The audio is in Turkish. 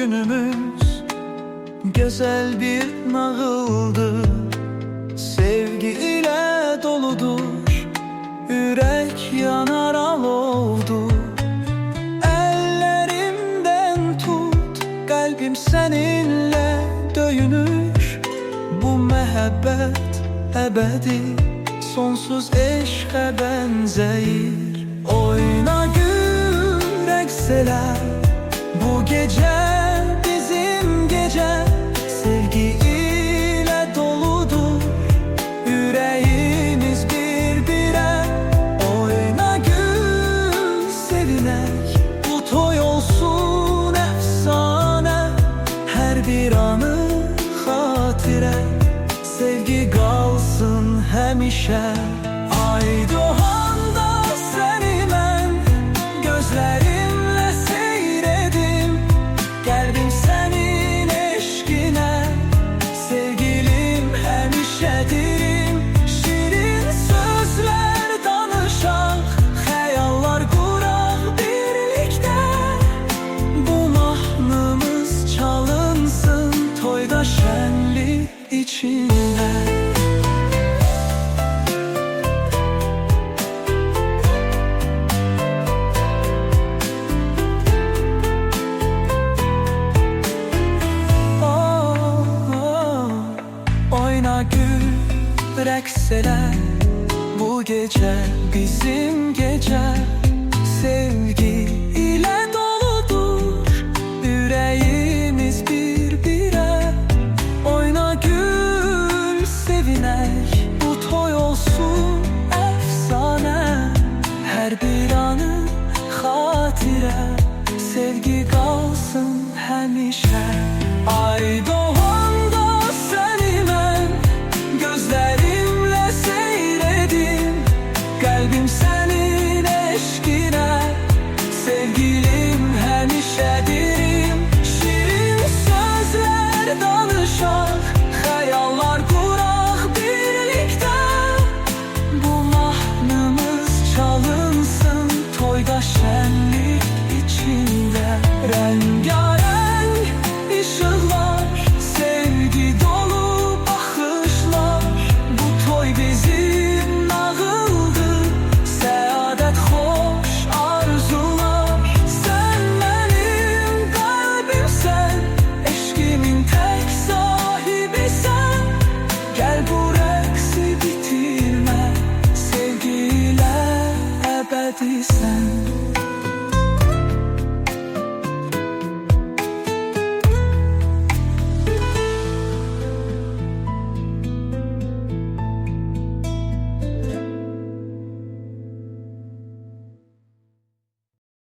günümüz Güzel bir nağıldır Sevgi ile doludur. Yürek yanar alovdur Ellerimden tut Kalbim seninle döyünür. Bu mehabbet ebedi Sonsuz eşke benzeyir. Oyna gül ekseler Bir anı hatire Sevgi kalsın hemişe şenlik içinde. Oh, oh, Oyna gül rekseler Bu gece bizim gece. Sevgi hayranı hatire. Sevgi kalsın hemişe Ay doğanda seni ben Gözlerimle seyredim Kalbim senin eşkine. Sevgilim hemişedir Şirin sözler danışar.